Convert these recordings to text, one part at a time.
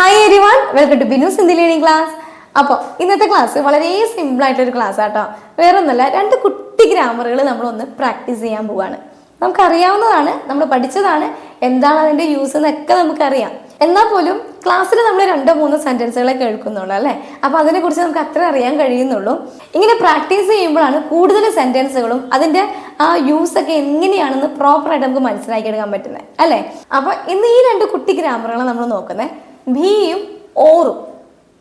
Hi every one welcome to Binu Sindhi learning class അപ്പോൾ ഇന്നത്തെ class വളരെ simple ആയിട്ടൊരു ക്ലാസ് ആട്ടോ വേറെ ഒന്നല്ല രണ്ട് കുട്ടി ഗ്രാമറുകൾ നമ്മളൊന്ന് പ്രാക്ടീസ് ചെയ്യാൻ പോവാണ്. നമുക്കറിയാവുന്നതാണ് നമ്മൾ പഠിച്ചതാണ് എന്താണ് അതിന്റെ യൂസ് എന്നൊക്കെ നമുക്കറിയാം. എന്നാൽ പോലും ക്ലാസ്സിൽ നമ്മൾ രണ്ടോ മൂന്നോ സെന്റൻസുകളെ കേൾക്കുന്നുള്ളൂ അല്ലേ? അപ്പോൾ അതിനെക്കുറിച്ച് നമുക്ക് അത്ര അറിയാൻ കഴിയുന്നുള്ളൂ. ഇങ്ങനെ പ്രാക്ടീസ് ചെയ്യുമ്പോഴാണ് കൂടുതൽ സെന്റൻസുകളും അതിന്റെ ആ യൂസ് ഒക്കെ എങ്ങനെയാണെന്ന് പ്രോപ്പറായിട്ട് നമുക്ക് മനസ്സിലാക്കി മനസ്സിലാക്കിയെടുക്കാൻ പറ്റുന്നത് അല്ലേ? അപ്പോൾ ഇന്ന് ഈ രണ്ട് കുട്ടി ഗ്രാമറുകളാണ് നമ്മൾ നോക്കുന്നത്. ബിയും ഓറും.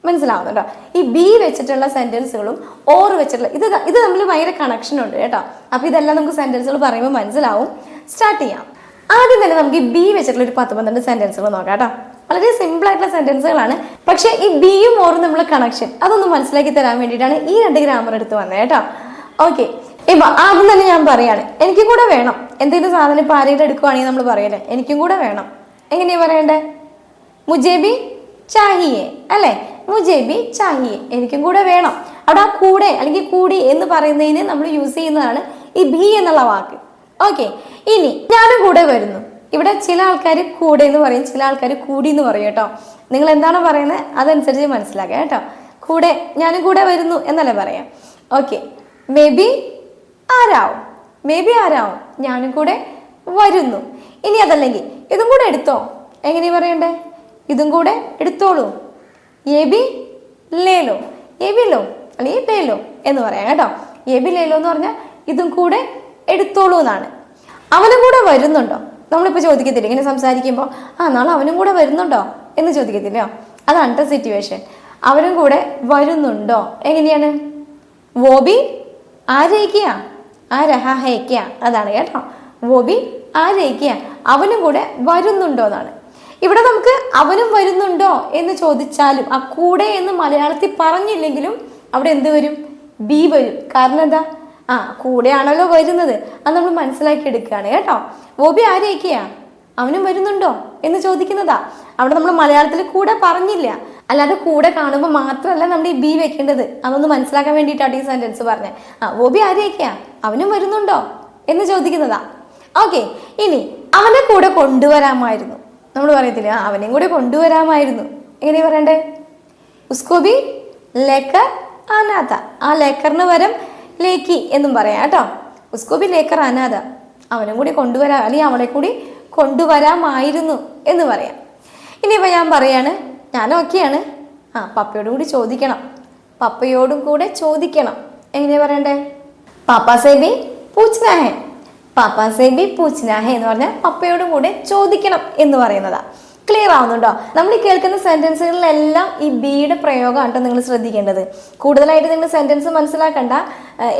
മനസ്സിലാവുന്നുണ്ടോ? ഈ ബി വെച്ചിട്ടുള്ള സെന്റൻസുകളും ഓർ വെച്ചിട്ടുള്ള ഇത് ഇത് തമ്മിൽ ഭയങ്കര കണക്ഷൻ ഉണ്ട് കേട്ടോ. അപ്പൊ ഇതെല്ലാം നമുക്ക് സെന്റൻസുകൾ പറയുമ്പോൾ മനസ്സിലാവും. സ്റ്റാർട്ട് ചെയ്യാം. ആദ്യം തന്നെ നമുക്ക് ഈ ബി വെച്ചിട്ടുള്ള ഒരു പത്ത് പന്ത്രണ്ട് സെന്റൻസുകൾ നോക്കാം കേട്ടോ. വളരെ സിമ്പിൾ ആയിട്ടുള്ള സെന്റൻസുകളാണ് പക്ഷേ ഈ ബിയും ഓറും നമ്മൾ കണക്ഷൻ അതൊന്ന് മനസ്സിലാക്കി തരാൻ വേണ്ടിയിട്ടാണ് ഈ രണ്ട് ഗ്രാമർ എടുത്ത് വന്നത് കേട്ടോ. ഓക്കെ ഇപ്പൊ ആദ്യം തന്നെ ഞാൻ പറയാണ്. എനിക്കും കൂടെ വേണം. എന്തെങ്കിലും സാധനം ഇപ്പൊ ആരെങ്കിലും എടുക്കുവാണെങ്കിൽ നമ്മൾ പറയല്ലേ? എനിക്കും കൂടെ വേണം. എങ്ങനെയാ പറയണ്ടേ? മുജേ ബി ചാഹിയെ അല്ലേ? മുജേ ബി ചാഹിയെ എനിക്കും കൂടെ വേണം. അവിടെ ആ കൂടെ അല്ലെങ്കിൽ കൂടി എന്ന് പറയുന്നതിന് നമ്മൾ യൂസ് ചെയ്യുന്നതാണ് ഈ ബി എന്നുള്ള വാക്ക്. ഓക്കെ ഇനി ഞാനും കൂടെ വരുന്നു. ഇവിടെ ചില ആൾക്കാർ കൂടെ എന്ന് പറയും ചില ആൾക്കാർ കൂടി എന്ന് പറയും കേട്ടോ. നിങ്ങൾ എന്താണ് പറയുന്നത്? അതനുസരിച്ച് മനസ്സിലാക്കുക കേട്ടോ. കൂടെ ഞാനും കൂടെ വരുന്നു എന്നല്ലേ പറയാം. ഓക്കെ മേ ബി ആരാവും? മേ ബി ആരാവും? ഞാനും കൂടെ വരുന്നു. ഇനി അതല്ലെങ്കിൽ ഇതും കൂടെ എടുത്തോ? എങ്ങനെയാ പറയണ്ടേ? ഇതും കൂടെ എടുത്തോളൂ. എ ബി ലേലോ എ ബി ലോ അല്ലെങ്കിൽ ലേലോ എന്ന് പറയാം കേട്ടോ. എ ബി ലേലോ എന്ന് പറഞ്ഞാൽ ഇതും കൂടെ എടുത്തോളൂ എന്നാണ്. അവനും കൂടെ വരുന്നുണ്ടോ? നമ്മളിപ്പോൾ ചോദിക്കത്തില്ല ഇങ്ങനെ സംസാരിക്കുമ്പോൾ ആ നാളെ അവനും കൂടെ വരുന്നുണ്ടോ? എന്ന് ചോദിക്കത്തില്ലയോ അതാണ് സിറ്റുവേഷൻ അവനും കൂടെ വരുന്നുണ്ടോ? എങ്ങനെയാണ്? വോബി ആരയിക്കുക ആരഹേക്കുക അതാണ് കേട്ടോ. വോബി ആരയിക്കുക അവനും കൂടെ വരുന്നുണ്ടോ എന്നാണ്. ഇവിടെ നമുക്ക് അവനും വരുന്നുണ്ടോ എന്ന് ചോദിച്ചാലും ആ കൂടെ എന്ന് മലയാളത്തിൽ പറഞ്ഞില്ലെങ്കിലും അവിടെ എന്ത് വരും? ബി വരും. കാരണം എന്താ? ആ കൂടെയാണല്ലോ വരുന്നത്. അത് നമ്മൾ മനസ്സിലാക്കി എടുക്കുകയാണ് കേട്ടോ. ബോബി ആരെയൊക്കെയാ? അവനും വരുന്നുണ്ടോ എന്ന് ചോദിക്കുന്നതാ. അവിടെ നമ്മൾ മലയാളത്തിൽ കൂടെ പറഞ്ഞില്ല. അല്ലാതെ കൂടെ കാണുമ്പോൾ മാത്രമല്ല നമ്മൾ ഈ ബി വെക്കേണ്ടത്. അതൊന്ന് മനസ്സിലാക്കാൻ വേണ്ടിയിട്ടാണ് ഈ സെന്റൻസ് പറഞ്ഞത്. ആ ഓബി ആരെയൊക്കെയാ? അവനും വരുന്നുണ്ടോ എന്ന് ചോദിക്കുന്നതാ. ഓക്കെ ഇനി അവനെ കൂടെ കൊണ്ടുവരാമായിരുന്നു. നമ്മൾ പറയത്തില്ല "ആ, അവനെയും കൂടെ കൊണ്ടുവരാമായിരുന്നു. എങ്ങനെയാ പറയണ്ടേ? ഉസ്കോബി ലേക്കർ അനാഥ. ആ ലേക്കറിന് വരം ലേക്കി എന്നും പറയാം കേട്ടോ. ഉസ്കോബി ലേക്കർ അനാഥ അവനും കൂടി കൊണ്ടുവരാം അല്ലെങ്കിൽ അവളെ കൂടി കൊണ്ടുവരാമായിരുന്നു എന്ന് പറയാം. ഇനിയിപ്പോൾ ഞാൻ പറയാണ് ഞാൻ ഓക്കെയാണ്. ആ പപ്പയോടും കൂടി ചോദിക്കണം. പപ്പയോടും കൂടെ ചോദിക്കണം. എങ്ങനെയാ പറയണ്ടേ? പാപ്പാ സേബി പൂച്ചനാ ഹേ പാപ്പാ സേബി പൂച്ചനാ ഹേ എന്ന് പറഞ്ഞാൽ പപ്പയോടും കൂടെ ചോദിക്കണം എന്ന് പറയുന്നതാ. ക്ലിയർ ആവുന്നുണ്ടോ? നമ്മൾ ഈ കേൾക്കുന്ന സെന്റൻസുകളിലെല്ലാം ഈ ബിയുടെ പ്രയോഗമാണ് കേട്ടോ നിങ്ങൾ ശ്രദ്ധിക്കേണ്ടത്. കൂടുതലായിട്ട് നിങ്ങൾ സെന്റൻസ് മനസ്സിലാക്കണ്ട.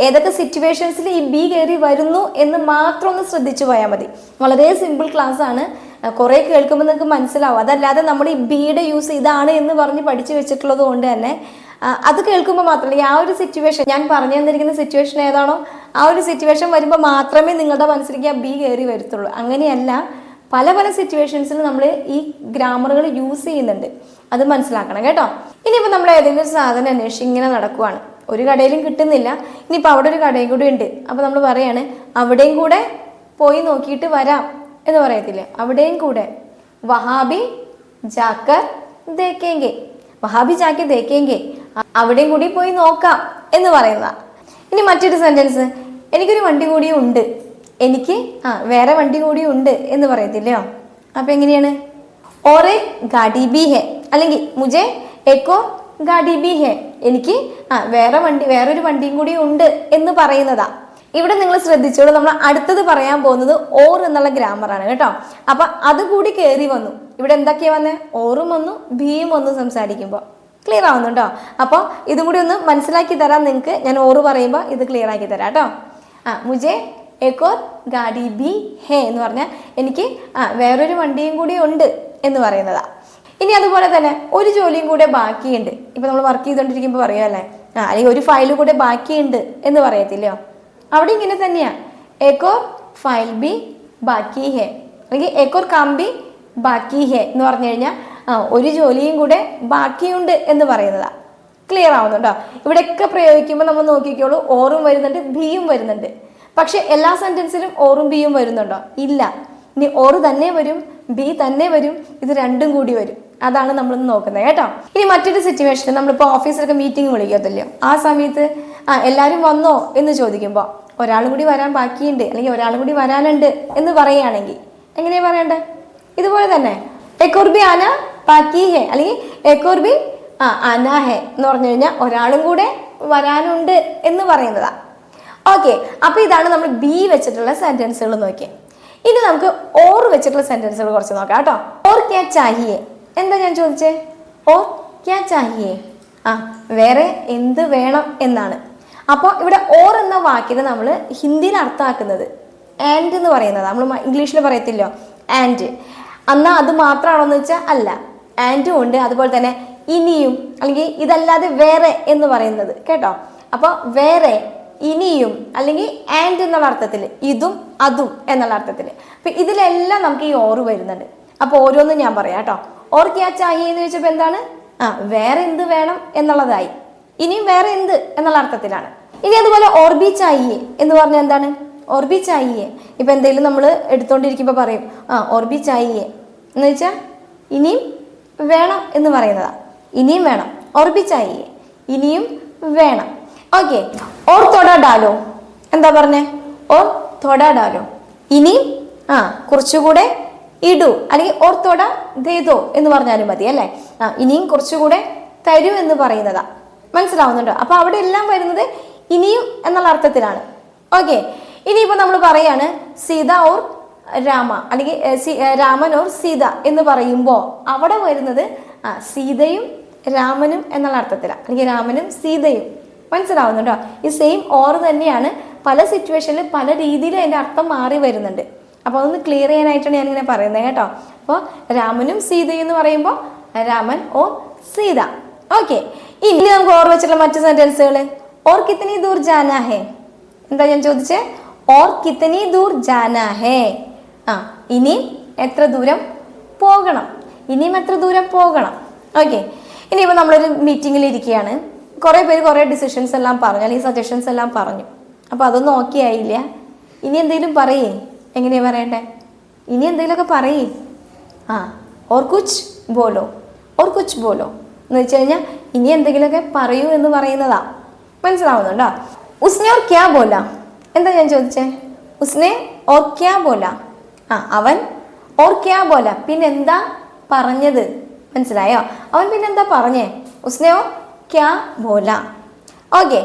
ഏതൊക്കെ സിറ്റുവേഷൻസിൽ ഈ ബി കയറി വരുന്നു എന്ന് മാത്രം ഒന്ന് ശ്രദ്ധിച്ചു പോയാൽ മതി. വളരെ സിമ്പിൾ ക്ലാസ് ആണ്. കുറെ കേൾക്കുമ്പോൾ നിങ്ങൾക്ക് മനസ്സിലാവും. അതല്ലാതെ നമ്മൾ ഈ ബിയുടെ യൂസ് ഇതാണ് എന്ന് പറഞ്ഞ് പഠിച്ചു വെച്ചിട്ടുള്ളത് കൊണ്ട് തന്നെ അത് കേൾക്കുമ്പോൾ മാത്രമല്ല ആ ഒരു സിറ്റുവേഷൻ ഞാൻ പറഞ്ഞു തന്നിരിക്കുന്ന സിറ്റുവേഷൻ ഏതാണോ ആ ഒരു സിറ്റുവേഷൻ വരുമ്പോൾ മാത്രമേ നിങ്ങളുടെ മനസ്സിലേക്ക് ആ ബി കയറി വരത്തുള്ളൂ. അങ്ങനെയല്ല പല പല സിറ്റുവേഷൻസിൽ നമ്മൾ ഈ ഗ്രാമറുകൾ യൂസ് ചെയ്യുന്നുണ്ട്. അത് മനസ്സിലാക്കണം കേട്ടോ. ഇനിയിപ്പോൾ നമ്മൾ ഏതെങ്കിലും ഒരു സാധനം അന്വേഷിച്ച് ഇങ്ങനെ നടക്കുവാണ്. ഒരു കടയിലും കിട്ടുന്നില്ല. ഇനിയിപ്പോൾ അവിടെ ഒരു കടയും കൂടി ഉണ്ട്. അപ്പോൾ നമ്മൾ പറയാണ് അവിടെയും കൂടെ പോയി നോക്കിയിട്ട് വരാം എന്ന് പറയത്തില്ലേ? അവിടെയും കൂടെ. വഹാബി ജാക്കർ ദേക്കേങ്കെ. വഹാബി ജാക്കി ദേക്കേങ്കെ. അവിടെയും കൂടി പോയി നോക്കാം എന്ന് പറയുന്നതാ ഇനി മറ്റൊരു സെന്റൻസ് എനിക്കൊരു വണ്ടി കൂടി ഉണ്ട്. എനിക്ക് ആ വേറെ വണ്ടി കൂടി ഉണ്ട് എന്ന് പറയത്തില്ലയോ അപ്പൊ എങ്ങനെയാണ്? ഓറെ ഗാഡി ബി ഹെ. അല്ലെങ്കിൽ മുജെ എക്കോ ഗാഡി ബി ഹെ. എനിക്ക് ആ വേറെ വണ്ടി വേറൊരു വണ്ടിയും കൂടി ഉണ്ട് എന്ന് പറയുന്നതാ. ഇവിടെ നിങ്ങൾ ശ്രദ്ധിച്ചോളൂ. നമ്മൾ അടുത്തത് പറയാൻ പോകുന്നത് ഓർ എന്നുള്ള ഗ്രാമറാണ് കേട്ടോ. അപ്പൊ അത് കൂടി കയറി വന്നു. ഇവിടെ എന്തൊക്കെയാ വന്നേ? ഓറും വന്നു ബിയും വന്നു സംസാരിക്കുമ്പോൾ ക്ലിയർ ആവുന്നുണ്ടോ അപ്പോൾ ഇതും കൂടി ഒന്ന് മനസ്സിലാക്കി തരാം നിങ്ങൾക്ക് ഞാൻ ഓറ് പറയുമ്പോൾ ഇത് ക്ലിയർ ആക്കി തരാം കേട്ടോ ആ മുജെ എക്കോർ ഗാഡി ബി ഹേ എന്ന് പറഞ്ഞാൽ എനിക്ക് ആ വേറൊരു വണ്ടിയും കൂടി ഉണ്ട് എന്ന് പറയുന്നതാണ് ഇനി അതുപോലെ തന്നെ ഒരു ജോലിയും കൂടെ ബാക്കിയുണ്ട്. ഇപ്പം നമ്മൾ വർക്ക് ചെയ്തുകൊണ്ടിരിക്കുമ്പോൾ പറയുമല്ലേ ആ അല്ലെങ്കിൽ ഒരു ഫയൽ കൂടെ ബാക്കിയുണ്ട് എന്ന് പറയത്തില്ലയോ? അവിടെ ഇങ്ങനെ തന്നെയാണ് എക്കോർ ഫയൽ ബി ബാക്കി ഹേ. അല്ലെങ്കിൽ എക്കോർ കാം ബി ബാക്കി ഹേ എന്ന് പറഞ്ഞു കഴിഞ്ഞാൽ ആ ഒരു ജോലിയും കൂടെ ബാക്കിയുണ്ട് എന്ന് പറയുന്നതാ. ക്ലിയർ ആവുന്നുണ്ടോ? ഇവിടെയൊക്കെ പ്രയോഗിക്കുമ്പോൾ നമ്മൾ നോക്കിക്കോളൂ ഓറും വരുന്നുണ്ട് ബിയും വരുന്നുണ്ട്. പക്ഷെ എല്ലാ സെന്റൻസിലും ഓറും ബിയും വരുന്നുണ്ടോ? ഇല്ല. ഇനി ഓറ് തന്നെ വരും ബി തന്നെ വരും ഇത് രണ്ടും കൂടി വരും. അതാണ് നമ്മൾ നോക്കുന്നത് കേട്ടോ. ഇനി മറ്റൊരു സിറ്റുവേഷനിൽ നമ്മളിപ്പോൾ ഓഫീസിലൊക്കെ മീറ്റിംഗ് വിളിക്കത്തില്ലയോ ആ സമയത്ത് ആ എല്ലാവരും വന്നോ എന്ന് ചോദിക്കുമ്പോൾ ഒരാളും കൂടി വരാൻ ബാക്കിയുണ്ട് അല്ലെങ്കിൽ ഒരാളും കൂടി വരാനുണ്ട് എന്ന് പറയുകയാണെങ്കിൽ എങ്ങനെയാണ് പറയണ്ടേ? ഇതുപോലെ തന്നെ. എക്കുർബി ആന ബാക്കി ഹെ അല്ലെങ്കിൽ എക്കോർബി ആ അന ഹെ എന്ന് പറഞ്ഞു കഴിഞ്ഞാൽ ഒരാളും കൂടെ വരാനുണ്ട് എന്ന് പറയുന്നതാ. ഓക്കെ അപ്പോൾ ഇതാണ് നമ്മൾ ബി വെച്ചിട്ടുള്ള സെന്റൻസുകൾ നോക്കിയത് ഇനി നമുക്ക് ഓർ വെച്ചിട്ടുള്ള സെന്റൻസുകൾ കുറച്ച് നോക്കാം കേട്ടോ. ഓർ ക്യാ ചാഹിയെ? എന്താ ഞാൻ ചോദിച്ചേ? ഓർ ക്യാ ചാഹിയെ? ആ വേറെ എന്ത് വേണം എന്നാണ്. അപ്പോൾ ഇവിടെ ഓർ എന്ന വാക്കിനെ നമ്മൾ ഹിന്ദിയിൽ അർത്ഥമാക്കുന്നത് ആൻഡ് എന്ന് പറയുന്നത്. നമ്മൾ ഇംഗ്ലീഷിൽ പറയത്തില്ലോ. ആൻഡ് എന്നാൽ അത് മാത്രമാണോ എന്ന് വെച്ചാൽ അല്ല. ആൻഡും ഉണ്ട്. അതുപോലെ തന്നെ ഇനിയും അല്ലെങ്കിൽ ഇതല്ലാതെ വേറെ എന്ന് പറയുന്നത്. കേട്ടോ? അപ്പോൾ വേറെ ഇനിയും അല്ലെങ്കിൽ ആൻഡ് എന്നുള്ള അർത്ഥത്തിൽ ഇതും അതും എന്നുള്ള അർത്ഥത്തിൽ. അപ്പം ഇതിലെല്ലാം നമുക്ക് ഈ ഓറ് വരുന്നുണ്ട്. അപ്പോൾ ഓരോന്നും ഞാൻ പറയാം കേട്ടോ. ഓർ ക്യാ ചാഹിയെ എന്ന് ചോദിച്ചപ്പോൾ എന്താണ്? ആ വേറെ എന്ത് വേണം എന്നുള്ളതായി. ഇനിയും വേറെ എന്ത് എന്നുള്ള അർത്ഥത്തിലാണ്. ഇനി അതുപോലെ ഓർബി ചായിയെ എന്ന് പറഞ്ഞാൽ എന്താണ്? ഓർബി ചായിയെ ഇപ്പം എന്തെങ്കിലും നമ്മൾ എടുത്തുകൊണ്ടിരിക്കുമ്പോൾ പറയും ആ ഓർബി ചായിയെ എന്ന് വെച്ചാൽ ഇനിയും വേണം എന്ന് പറയുന്നതാ. ഇനിയും വേണം. ചാഹിയെ ഇനിയും വേണം. ഓക്കെ ഓർ തൊട ഡാലോ. എന്താ പറഞ്ഞേ? ഓർ തൊട ഡാലോ. ഇനിയും ആ കുറച്ചുകൂടെ ഇടൂ. അല്ലെങ്കിൽ ഓർ തൊട ദേതോ എന്ന് പറഞ്ഞാലും മതി അല്ലേ? ആ ഇനിയും കുറച്ചുകൂടെ തരൂ എന്ന് പറയുന്നതാ. മനസ്സിലാവുന്നുണ്ടോ? അപ്പൊ അവിടെ എല്ലാം വരുന്നത് ഇനിയും എന്നുള്ള അർത്ഥത്തിലാണ്. ഓക്കെ ഇനിയിപ്പോ നമ്മൾ പറയാണ് സീത ഓർ രാമ അല്ലെങ്കിൽ രാമൻ ഓർ സീത എന്ന് പറയുമ്പോൾ അവിടെ വരുന്നത് ആ സീതയും രാമനും എന്നുള്ള അർത്ഥത്തിലാണ് അല്ലെങ്കിൽ രാമനും സീതയും. മനസ്സിലാവുന്നുണ്ടോ? ഈ സെയിം ഓർ തന്നെയാണ് പല സിറ്റുവേഷനിൽ പല രീതിയിൽ അതിന്റെ അർത്ഥം മാറി വരുന്നുണ്ട്. അപ്പോൾ അതൊന്ന് ക്ലിയർ ചെയ്യാനായിട്ടാണ് ഞാനിങ്ങനെ പറയുന്നത് കേട്ടോ. അപ്പോൾ രാമനും സീതയും എന്ന് പറയുമ്പോൾ രാമൻ ഓ സീത. ഓക്കെ. ഇനി നമുക്ക് ഓർ വെച്ചിട്ടുള്ള മറ്റു സെന്റൻസുകൾ ഓർ കിത്തനി ദൂർ ജാനാ ഹേ എന്താ ഞാൻ ചോദിച്ചേ? ഓർ കിത്തനി ദൂർ ജാനാ ഹേ ആ ഇനിയും എത്ര ദൂരം പോകണം? ഇനിയും എത്ര ദൂരം പോകണം? ഓക്കെ ഇനി ഇപ്പോൾ നമ്മളൊരു മീറ്റിങ്ങിൽ ഇരിക്കുകയാണ് കുറേ പേര് കുറേ ഡിസിഷൻസ് എല്ലാം പറഞ്ഞു. അല്ലെങ്കിൽ സജഷൻസ് എല്ലാം പറഞ്ഞു. അപ്പോൾ അതൊന്നും ഓക്കെ ആയില്ല. ഇനി എന്തെങ്കിലും പറയേ? എങ്ങനെയാ പറയണ്ടേ? ഇനി എന്തെങ്കിലുമൊക്കെ പറയേ? ആ ഓർ കുച്ച് ബോലോ ഓർ കുച്ച് ബോലോ എന്ന് വെച്ച് കഴിഞ്ഞാൽ ഇനി എന്തെങ്കിലുമൊക്കെ പറയൂ എന്ന് പറയുന്നതാ. മനസ്സിലാവുന്നുണ്ടോ? ഉസ്നെ ഓർ ക്യാ ബോല? എന്താ ഞാൻ ചോദിച്ചേ? ഉസ്നെ ഓർ ക്യാ ബോല? ആ അവൻ ഓർക്കിയാ പോലെ. പിന്നെന്താ പറഞ്ഞത്? മനസ്സിലായോ? അവൻ പിന്നെന്താ പറഞ്ഞേ? ഉസ്നെയോ ക്യാ ബോല. ഓക്കെ.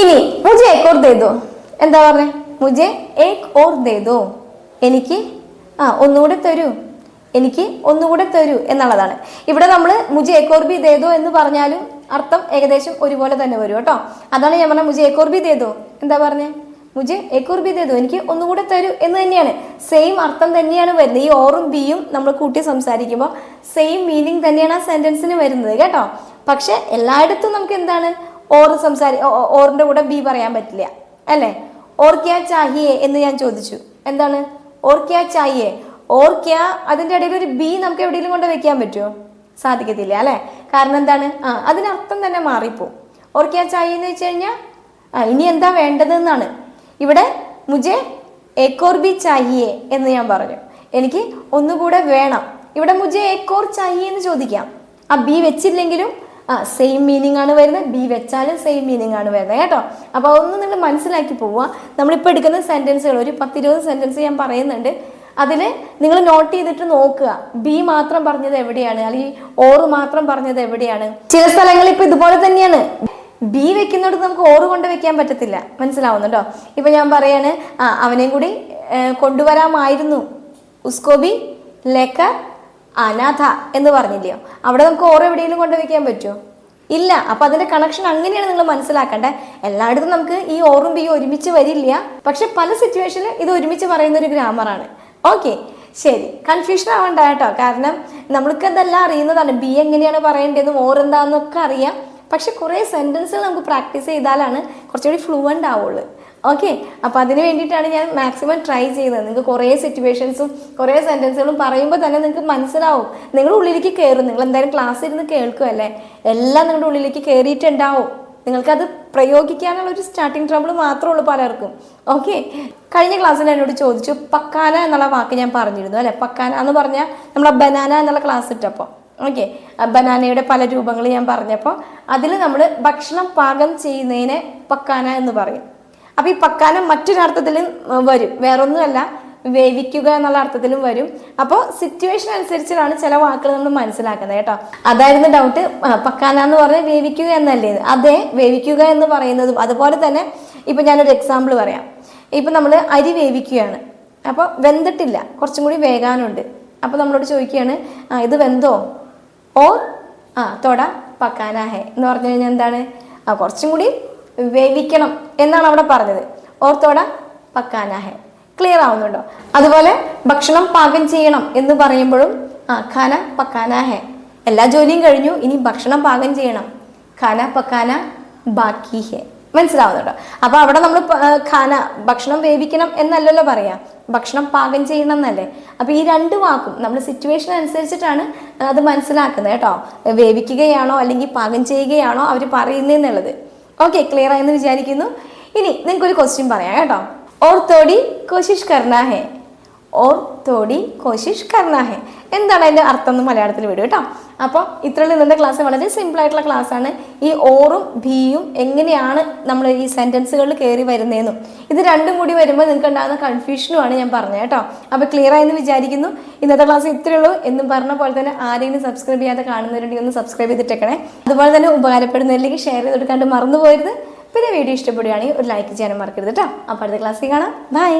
ഇനി മുജെ ഏക് ഓർ ദേദോ? എന്താ പറഞ്ഞേ? മുജെ ഏക് ഓർ ദേദോ? എനിക്ക് ആ ഒന്നുകൂടെ തരൂ. എനിക്ക് ഒന്നുകൂടെ തരൂ എന്നുള്ളതാണ്. ഇവിടെ നമ്മൾ മുജെ ഏക്കോർബി ദേദോ എന്ന് പറഞ്ഞാലും അർത്ഥം ഏകദേശം ഒരുപോലെ തന്നെ വരും കേട്ടോ. അതാണ് ഞാൻ പറഞ്ഞ മുജെ ഏക്കോർബി ദേദോ. എന്താ പറഞ്ഞേ? മുജെ ബി ദേദോ എനിക്ക് ഒന്നുകൂടെ തരൂ എന്ന് തന്നെയാണ്. സെയിം അർത്ഥം തന്നെയാണ് വരുന്നത്. ഈ ഓറും ബിയും നമ്മൾ കൂട്ടി സംസാരിക്കുമ്പോൾ സെയിം മീനിങ് തന്നെയാണ് ആ സെന്റൻസിന് വരുന്നത് കേട്ടോ. പക്ഷേ എല്ലായിടത്തും നമുക്ക് എന്താണ്? ഓർ സംസാരി ഓ- ഓ- ഓറിന്റെ കൂടെ ബി പറയാൻ പറ്റില്ല. അല്ലേ? ഓർ ക്യാ ചാഹിയേ എന്ന് ഞാൻ ചോദിച്ചു. എന്താണ്? ഓർ ക്യാ ചാഹിയെ. ഓർ ക്യാ അതിന്റെ ഇടയിൽ ഒരു ബി നമുക്ക് എവിടെയെങ്കിലും കൊണ്ട് വെക്കാൻ പറ്റുമോ? സാധിക്കത്തില്ല അല്ലേ? കാരണം എന്താണ്? ആ അതിനർത്ഥം തന്നെ മാറിപ്പോവും. ഓർ ക്യാ ചാഹിയെ എന്ന് വെച്ച് കഴിഞ്ഞാൽ ആ ഇനി എന്താ വേണ്ടതെന്നാണ്. ഇവിടെ മുജെ ഏക്കോർ ബി ചാഹിയെ എന്ന് ഞാൻ പറഞ്ഞു. എനിക്ക് ഒന്നുകൂടെ വേണം. ഇവിടെ മുജെ ഏക്കോർ ചാഹിയെ എന്ന് ചോദിക്കാം. ആ ബി വെച്ചില്ലെങ്കിലും ആ സെയിം മീനിങ് ആണ് വരുന്നത്. ബി വെച്ചാലും സെയിം മീനിങ് ആണ് വരുന്നത് കേട്ടോ. അപ്പോൾ അതൊന്നും നിങ്ങൾ മനസ്സിലാക്കി പോവുക. നമ്മളിപ്പോൾ എടുക്കുന്ന സെന്റൻസുകൾ ഒരു പത്തിരുപത് സെന്റൻസ് ഞാൻ പറയുന്നുണ്ട്. അതിൽ നിങ്ങൾ നോട്ട് ചെയ്തിട്ട് നോക്കുക. ബി മാത്രം പറഞ്ഞത് എവിടെയാണ്? അല്ലെങ്കിൽ ഓറ് മാത്രം പറഞ്ഞത് എവിടെയാണ്? ചില സ്ഥലങ്ങളിൽ ഇപ്പോൾ ഇതുപോലെ തന്നെയാണ്. ബി വെക്കുന്നിടത്ത് നമുക്ക് ഓറ് കൊണ്ട് വെക്കാൻ പറ്റത്തില്ല. മനസ്സിലാവുന്നുണ്ടോ? ഇപ്പൊ ഞാൻ പറയാണ് ആ അവനെയും കൂടി കൊണ്ടുവരാമായിരുന്നു. ഉസ്കോബി ലേക്ക അനാഥ എന്ന് പറഞ്ഞില്ലയോ? അവിടെ നമുക്ക് ഓറ് എവിടെയെങ്കിലും കൊണ്ടുവയ്ക്കാൻ പറ്റുമോ? ഇല്ല. അപ്പൊ അതിന്റെ കണക്ഷൻ അങ്ങനെയാണ് നിങ്ങൾ മനസ്സിലാക്കേണ്ടത് എല്ലായിടത്തും നമുക്ക് ഈ ഓറും ബിയും ഒരുമിച്ച് വരില്ല. പക്ഷെ പല സിറ്റുവേഷനിൽ ഇത് ഒരുമിച്ച് പറയുന്ന ഒരു ഗ്രാമറാണ് ഓക്കെ ശരി. കൺഫ്യൂഷൻ ആവണ്ട കേട്ടോ. കാരണം നമ്മൾക്ക് എന്തെല്ലാം അറിയുന്നതാണ്. ബി എങ്ങനെയാണ് പറയേണ്ടതെന്നും ഓർ എന്താണെന്നൊക്കെ അറിയാം. പക്ഷെ കുറേ സെന്റൻസുകൾ നമുക്ക് പ്രാക്ടീസ് ചെയ്താലാണ് കുറച്ചുകൂടി ഫ്ലുവന്റ് ആവുള്ളൂ. ഓക്കെ അപ്പോൾ അതിന് വേണ്ടിയിട്ടാണ് ഞാൻ മാക്സിമം ട്രൈ ചെയ്തത്. നിങ്ങൾക്ക് കുറേ സിറ്റുവേഷൻസും കുറേ സെന്റൻസുകളും പറയുമ്പോൾ തന്നെ നിങ്ങൾക്ക് മനസ്സിലാവും. നിങ്ങൾ ഉള്ളിലേക്ക് കയറും. നിങ്ങൾ എന്തായാലും ക്ലാസ് ഇരുന്ന് കേൾക്കുമല്ലേ എല്ലാം നിങ്ങളുടെ ഉള്ളിലേക്ക് കയറിയിട്ടുണ്ടാവും. നിങ്ങൾക്കത് പ്രയോഗിക്കാനുള്ള ഒരു സ്റ്റാർട്ടിങ് ട്രബിൾ മാത്രമേ ഉള്ളൂ പലർക്കും. ഓക്കെ കഴിഞ്ഞ ക്ലാസ്സിൽ എന്നോട് ചോദിച്ചു പക്കാന എന്നുള്ള വാക്ക് ഞാൻ പറഞ്ഞിരുന്നു അല്ലെ? പക്കാന എന്ന് പറഞ്ഞാൽ നമ്മളെ ബനാന എന്നുള്ള ക്ലാസ് ഇട്ടപ്പോൾ. ഓക്കെ. ബനാനയുടെ പല രൂപങ്ങൾ ഞാൻ പറഞ്ഞപ്പോൾ അതിൽ നമ്മൾ ഭക്ഷണം പാകം ചെയ്യുന്നതിനെ പക്കാന എന്ന് പറയും. അപ്പോൾ ഈ പക്കാന മറ്റൊരർത്ഥത്തിലും വരും. വേറൊന്നുമല്ല വേവിക്കുക എന്നുള്ള അർത്ഥത്തിലും വരും. അപ്പോൾ സിറ്റുവേഷൻ അനുസരിച്ചിട്ടാണ് ചില വാക്കുകൾ നമ്മൾ മനസ്സിലാക്കുന്നത് കേട്ടോ. അതായിരുന്നു ഡൗട്ട് പക്കാന എന്ന് പറഞ്ഞാൽ വേവിക്കുക എന്നല്ലേ? അതെ വേവിക്കുക എന്ന് പറയുന്നതും. അതുപോലെ തന്നെ ഇപ്പം ഞാനൊരു എക്സാമ്പിൾ പറയാം. ഇപ്പം നമ്മൾ അരി വേവിക്കുകയാണ്. അപ്പോൾ വെന്തിട്ടില്ല. കുറച്ചും കൂടി വേകാനുണ്ട്. അപ്പോൾ നമ്മളോട് ചോദിക്കുകയാണ് ഇത് വെന്തോ? ഓർ ആ തൊട പക്കാനാഹെ എന്ന് പറഞ്ഞു കഴിഞ്ഞാൽ എന്താണ്? ആ കുറച്ചും കൂടി വേവിക്കണം എന്നാണ് അവിടെ പറഞ്ഞത്. ഓർ തൊട പക്കാനാഹെ ക്ലിയർ ആവുന്നുണ്ടോ? അതുപോലെ ഭക്ഷണം പാകം ചെയ്യണം എന്ന് പറയുമ്പോഴും ആ ഖാന പക്കാനാഹെ എല്ലാ ജോലിയും കഴിഞ്ഞു ഇനി ഭക്ഷണം പാകം ചെയ്യണം. ഖാന പക്കാന ബാക്കി ഹെ. മനസ്സിലാവുന്നുണ്ടോ. അപ്പൊ അവിടെ നമ്മൾ ഖാന ഭക്ഷണം വേവിക്കണം എന്നല്ലല്ലോ പറയാം. ഭക്ഷണം പാകം ചെയ്യണം എന്നല്ലേ. അപ്പൊ ഈ രണ്ട് വാക്കും നമ്മൾ സിറ്റുവേഷൻ അനുസരിച്ചിട്ടാണ് അത് മനസ്സിലാക്കുന്നത് കേട്ടോ. വേവിക്കുകയാണോ അല്ലെങ്കിൽ പാകം ചെയ്യുകയാണോ അവർ പറയുന്നതെന്നുള്ളത് ഓക്കെ ക്ലിയർ ആയെന്ന് വിചാരിക്കുന്നു. ഇനി നിങ്ങൾക്കൊരു ക്വസ്റ്റ്യൻ പറയാം കേട്ടോ. ഓർ കോശിഷ് കർണ ഹേ ഓർ തോടി കോശിഷ് കർണാഹെ. എന്താണ് അതിന്റെ അർത്ഥം എന്ന് മലയാളത്തിൽ വിടും കേട്ടോ അപ്പോൾ ഇത്രയുള്ള ഇന്നത്തെ ക്ലാസ് വളരെ സിമ്പിൾ ആയിട്ടുള്ള ക്ലാസ് ആണ്. ഈ ഓറും ഭീയും എങ്ങനെയാണ് നമ്മൾ ഈ സെന്റൻസുകളിൽ കയറി വരുന്നതെന്നും ഇത് രണ്ടും കൂടി വരുമ്പോൾ നിങ്ങൾക്ക് ഉണ്ടാകുന്ന കൺഫ്യൂഷനുമാണ് ഞാൻ പറഞ്ഞത് കേട്ടോ അപ്പോൾ ക്ലിയർ ആയെന്ന് വിചാരിക്കുന്നു. ഇന്നത്തെ ക്ലാസ് ഇത്രയേ ഉള്ളൂ. എന്നും പറഞ്ഞ പോലെ തന്നെ ആരെങ്കിലും സബ്സ്ക്രൈബ് ചെയ്യാതെ കാണുന്നവരുണ്ടെങ്കിൽ ഒന്ന് സബ്സ്ക്രൈബ് ചെയ്തിട്ടേക്കണേ. അതുപോലെ തന്നെ ഉപകാരപ്പെടുന്നതിലേക്ക് ഷെയർ ചെയ്തെടുക്കാണ്ട് മറന്നു പോയത് പിന്നെ വീഡിയോ ഇഷ്ടപ്പെടുകയാണെങ്കിൽ ഒരു ലൈക്ക് ചെയ്യാനും മറക്കരുത് കേട്ടോ അപ്പോൾ അടുത്ത ക്ലാസ്സിൽ കാണാം. ബൈ